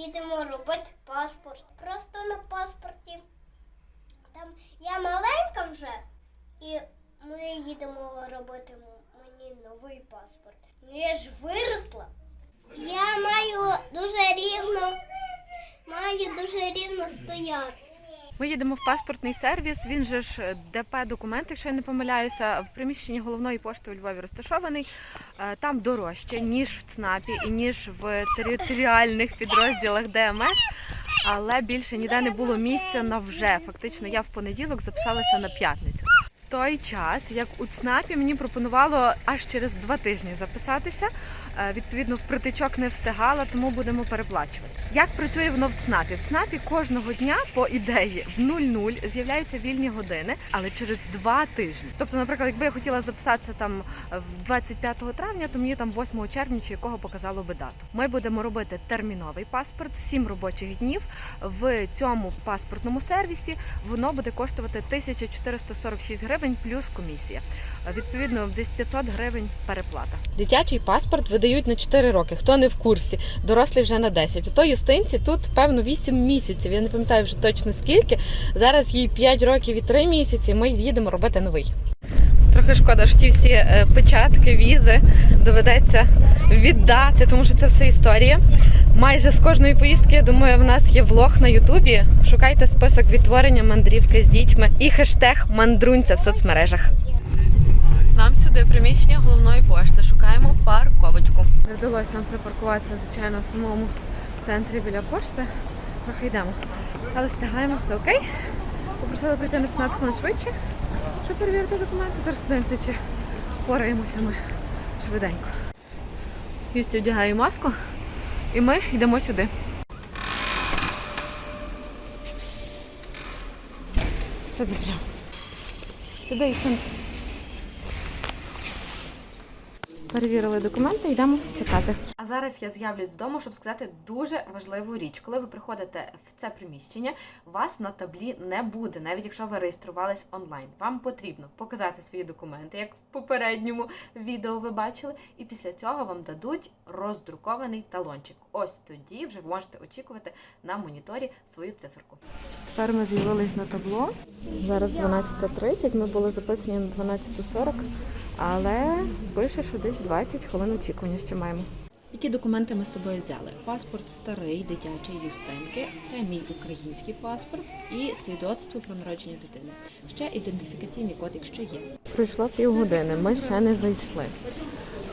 їдемо робити паспорт. Просто на паспорті. Там я маленька вже, і ми їдемо робити мені новий паспорт. Ну я ж виросла. Я маю дуже рівно, маю дуже рівно стояти. Ми їдемо в паспортний сервіс. Він же ж е, ДП документ, якщо я не помиляюся, в приміщенні головної пошти у Львові розташований. Е, Там дорожче, ніж в ЦНАПі і ніж в територіальних підрозділах ДМС. Але більше ніде не було місця на вже. Фактично, я в понеділок записалася на п'ятницю. Той час, як у ЦНАПі, мені пропонувало аж через два тижні записатися. Е, Відповідно, в притичок не встигала, тому будемо переплачувати. Як працює воно в ЦНАПі? В ЦНАПі кожного дня, по ідеї, в 00 з'являються вільні години, але через два тижні. Тобто, наприклад, якби я хотіла записатися там е, 25 травня, то мені там 8 червня чи якого показало би дату. Ми будемо робити терміновий паспорт, 7 робочих днів. В цьому паспортному сервісі воно буде коштувати 1446 гривень плюс комісія. Відповідно, десь 500 гривень переплата. Дитячий паспорт видають на 4 роки. Хто не в курсі, дорослий вже на 10. У той юстинці тут певно 8 місяців. Я не пам'ятаю вже точно скільки. Зараз їй 5 років і 3 місяці. Ми їдемо робити новий. Трохи шкода, що ті всі е, печатки, візи доведеться віддати, тому що це все історія. Майже з кожної поїздки, я думаю, в нас є влог на Ютубі. Шукайте список відтворення мандрівки з дітьми і хештег мандрунця в соцмережах. Нам сюди приміщення головної пошти. Шукаємо парковочку. Не вдалося нам припаркуватися, звичайно, в самому центрі біля пошти. Трохи йдемо. Але встигаємо, все окей. Попросили прийти на 15 хвилин швидше, щоб перевірити документи. Зараз подивимося, чи впораємося ми швиденько. Юсті вдягає маску, і ми йдемо сюди. Сюди прямо. Сюди і сюди. Перевірили документи, йдемо чекати. А зараз я з'явлюсь вдома, щоб сказати дуже важливу річ. Коли ви приходите в це приміщення, вас на таблі не буде, навіть якщо ви реєструвались онлайн. Вам потрібно показати свої документи, як в попередньому відео ви бачили, і після цього вам дадуть роздрукований талончик. Ось тоді вже ви можете очікувати на моніторі свою циферку. Тепер ми з'явились на табло. Зараз 12.30, ми були записані на 12.40, але пише, що десь 20 хвилин очікування ще маємо. Які документи ми з собою взяли? Паспорт старий, дитячий Юстинки, це мій український паспорт і свідоцтво про народження дитини. Ще ідентифікаційний код, якщо є. Пройшло півгодини, ми ще не зайшли.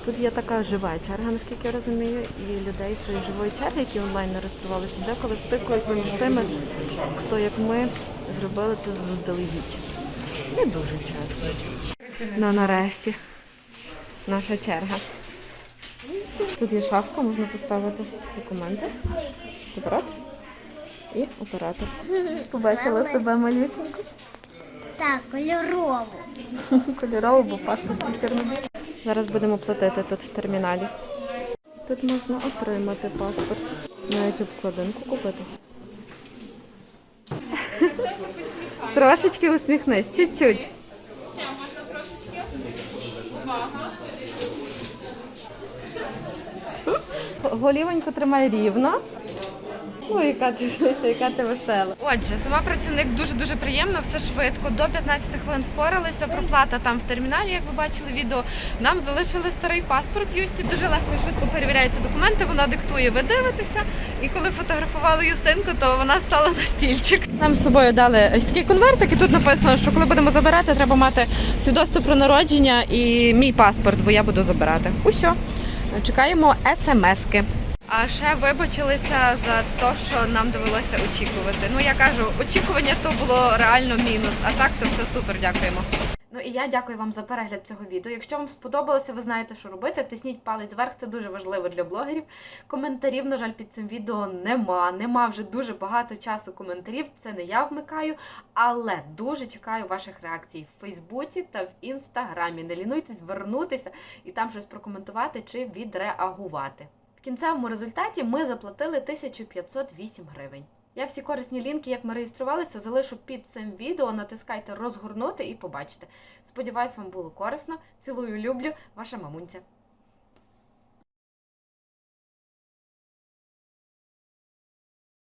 Тут є така жива черга, наскільки я розумію, і людей з тої живої черги, які онлайн не реєструвалися, деколи стикують між тими, хто, як ми, зробили це заздалегідь. Не дуже часто. Ну, нарешті. Наша черга. Тут є шафка, можна поставити документи. Апарат і оператор. Побачила себе малюсеньку. Так, кольорову. Кольорову, бо паспорт чорний. Зараз будемо платити тут в терміналі. Тут можна отримати паспорт. Навіть обкладинку купити. Трошечки усміхнись, чуть-чуть. Голівоньку тримай рівно. Ой, яка ти яка ти весела. Отже, сама працівник дуже дуже приємна, все швидко. До 15 хвилин впоралися. Проплата там в терміналі, як ви бачили відео. Нам залишили старий паспорт. Юсті дуже легко і швидко перевіряються документи. Вона диктує, ви дивитеся. І коли фотографували Юстинку, то вона стала на стільчик. Нам з собою дали ось такий конвертик, і тут написано, що коли будемо забирати, треба мати свідоцтво про народження і мій паспорт, бо я буду забирати. Усьо. Чекаємо смски. А ще вибачилися за те, що нам довелося очікувати. Ну я кажу, очікування то було реально мінус, а так то все супер. Дякуємо. Ну і я дякую вам за перегляд цього відео. Якщо вам сподобалося, ви знаєте, що робити. Тисніть палець вверх, це дуже важливо для блогерів. Коментарів, на жаль, під цим відео нема. Нема вже дуже багато часу коментарів. Це не я вмикаю, але дуже чекаю ваших реакцій в Фейсбуці та в інстаграмі. Не лінуйтесь вернутися і там щось прокоментувати чи відреагувати. В кінцевому результаті ми заплатили 1508 гривень. Я всі корисні лінки, як ми реєструвалися, залишу під цим відео. Натискайте розгорнути і побачите. Сподіваюсь, вам було корисно. Цілую, люблю, ваша мамунця.